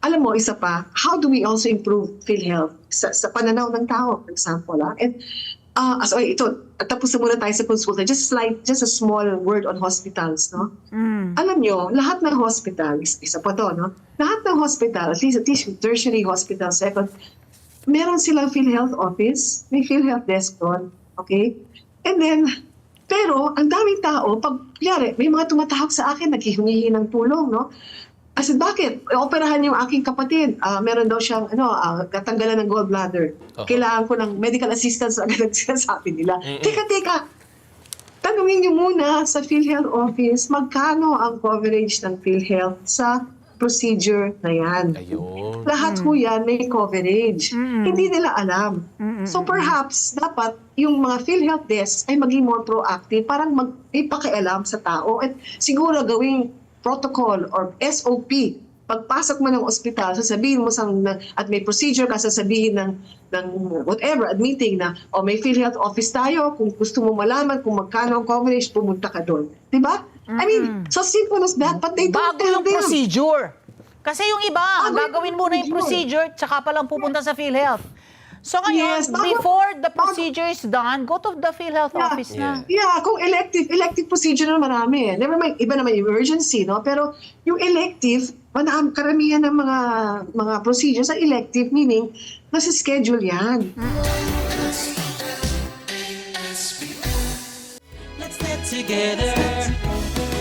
Alam mo, isa pa, how do we also improve PhilHealth sa, sa pananaw ng tao, for example? Ah? And, ah so, ay, ito, tapos na muna tayo sa consulta. Just like, just a small word on hospitals, no? Mm. Alam nyo, lahat ng hospital, is- isa pa to, no? Lahat ng hospital, at least, at least tertiary hospital, second, meron silang PhilHealth office, may PhilHealth desk doon, okay? And then, pero ang daming tao, pag, kunyari, may mga tumatahak sa akin, naghihingi ng tulong, no? I said, bakit? Operahan yung aking kapatid. Ah, meron daw siyang, ano, ah, katanggalan ng gallbladder. Oho. Kailangan ko ng medical assistance agad ang sinasabi nila. Mm-mm. Teka, teka, tanungin niyo muna sa PhilHealth office, magkano ang coverage ng PhilHealth sa procedure na yan. Ayun. Lahat po yan may coverage. Mm. Hindi nila alam. Mm-mm. So perhaps, dapat yung mga PhilHealth desks ay maging more proactive, parang mag ipakialam sa tao at siguro gawing protocol or SOP. Pagpasok mo ng ospital, sasabihin mo sang, at may procedure ka, sasabihin ng, ng whatever, admitting na, o may PhilHealth office tayo, kung gusto mo malaman kung magkano ang coverage, pumunta ka doon. Di ba? I mean, so simple as that, but they don't Bago tell yung them. procedure. Kasi yung iba, yung gagawin muna yung procedure, tsaka pa lang pupunta sa PhilHealth. So ngayon, Yes, bago- before the bago- procedure is done, go to the PhilHealth Yeah. office na. Yeah, kung elective, elective procedure na marami. eh. Never mind, iba naman emergency, no? Pero yung elective, manam, karamihan ng mga mga procedures sa elective, meaning, nasa schedule yan. Let's get together.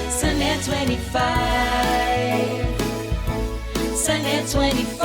Sunday 25. Sunday 25.